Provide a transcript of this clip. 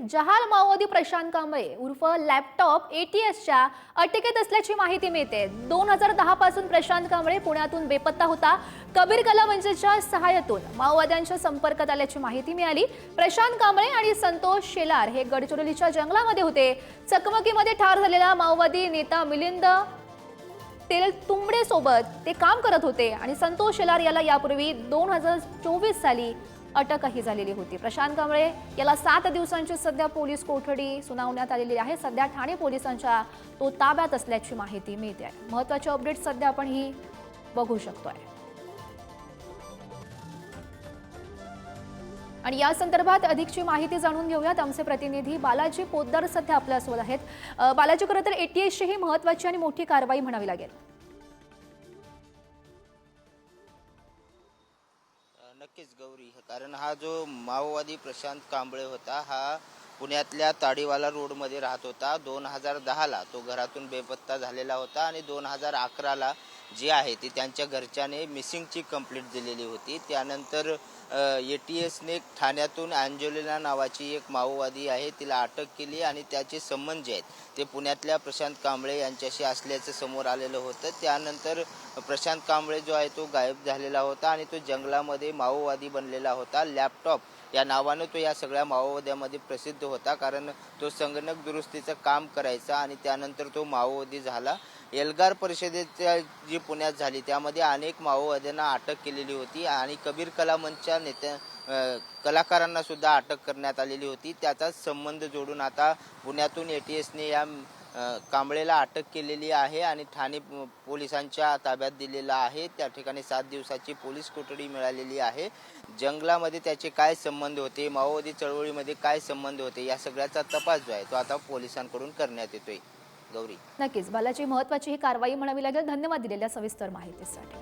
जहाल माओवादी प्रशांत कांबळे उर्फ लॅपटॉप एटीएसच्या अटकेत असल्याची माहिती मिळते. दोन हजार दहा पासून प्रशांत कांबळे पुण्यातून बेपत्ता होता. कबीर कला मंचच्या सहाय्यातून माओवाद्यांच्या संपर्कात आल्याची माहिती मिळाली. प्रशांत कांबळे आणि संतोष शेलार हे गडचिरोलीच्या जंगलामध्ये होते. चकमकीमध्ये ठार झालेला माओवादी नेता मिलिंद तेल तुंबडे सोबत ते काम करत होते आणि संतोष शेलार याला यापूर्वी दोन हजार चोवीस साली अटकही झालेली होती. प्रशांत कांबळे याला सात दिवसांची सध्या पोलीस कोठडी सुनावण्यात आलेली आहे. सध्या ठाणे पोलिसांच्या तो ताब्यात असल्याची माहिती मिळते आहे. महत्वाची अपडेट सध्या आपण ही बघू शकतोय. आणि या संदर्भात अधिकची माहिती जाणून घेऊयात. आमचे प्रतिनिधी बालाजी पोद्दार सध्या आपल्यासोबत आहेत. बालाजी खरं तर एटीएसची ही महत्वाची आणि मोठी कारवाई म्हणावी लागेल. नक्कीच गौरी. कारण हा जो माओवादी प्रशांत कांबळे होता हा पुण्यातल्या ताडीवाला रोडमध्ये राहत होता. दोन हजार दहाला तो घरातून बेपत्ता झालेला होता आणि दोन हजार अकराला जी आहे ती त्यांच्या घरच्याने मिसिंगची कंप्लेंट दिलेली होती. त्यानंतर ए टी एसने ठाण्यातून अँजोलिना नावाची एक माओवादी आहे तिला अटक केली आणि त्याचे संबंध जे आहेत ते पुण्यातल्या प्रशांत कांबळे यांच्याशी असल्याचं समोर आलेलं होतं. त्यानंतर प्रशांत कांबळे जो आहे तो गायब झालेला होता आणि तो जंगलामध्ये माओवादी बनलेला होता. लॅपटॉप या नावानं तो या सगळ्या माओवाद्यामध्ये प्रसिद्ध होता कारण तो संगणक दुरुस्तीचं काम करायचा आणि त्यानंतर तो माओवादी झाला. एल्गार परिषदेच्या जी पुण्यात झाली त्यामध्ये अनेक माओवाद्यांना अटक केलेली होती आणि कबीर कला मंचच्या नेत्या कलाकारांना सुद्धा अटक करण्यात आलेली होती. त्याचाच संबंध जोडून आता पुण्यातून ए टी एसने या कांबळेला अटक केलेली आहे आणि ठाणे पोलिसांच्या ताब्यात दिलेला आहे. त्या ठिकाणी सात दिवसाची पोलीस कोठडी मिळालेली आहे. जंगलामध्ये त्याचे काय संबंध होते? माओवादी चळवळीमध्ये काय संबंध होते? या सगळ्याचा तपास जो आहे तो आता पोलिसांकडून करण्यात येतोय. गौरी. नक्कीच. बालाची महत्वाची ही कारवाई म्हणावी लागेल. धन्यवाद दिलेल्या सविस्तर माहितीसाठी.